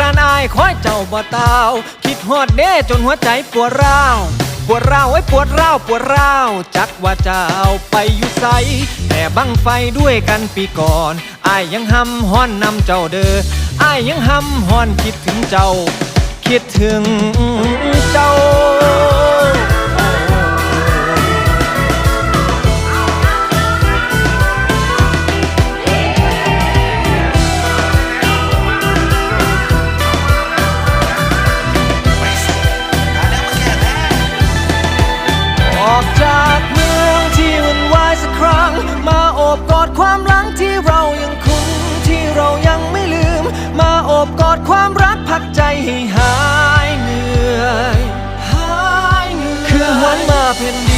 รานอายคอยเจ้าบ่ตาว คิดฮอดเด้จนหัวใจปวดร้าว ปวดร้าวไว้ปวดร้าวปวดร้าว จักว่าเจ้าไปอยู่ไสแต่บังไฟด้วยกันปีก่อนอายยังหำฮ้อนนำเจ้าเด้ออายยังหำฮ้อนคิดถึงเจ้า คิดถึงเจ้า พักใจให้หายเหนื่อย หายเหนื่อย คือหวนมาเพ่นดี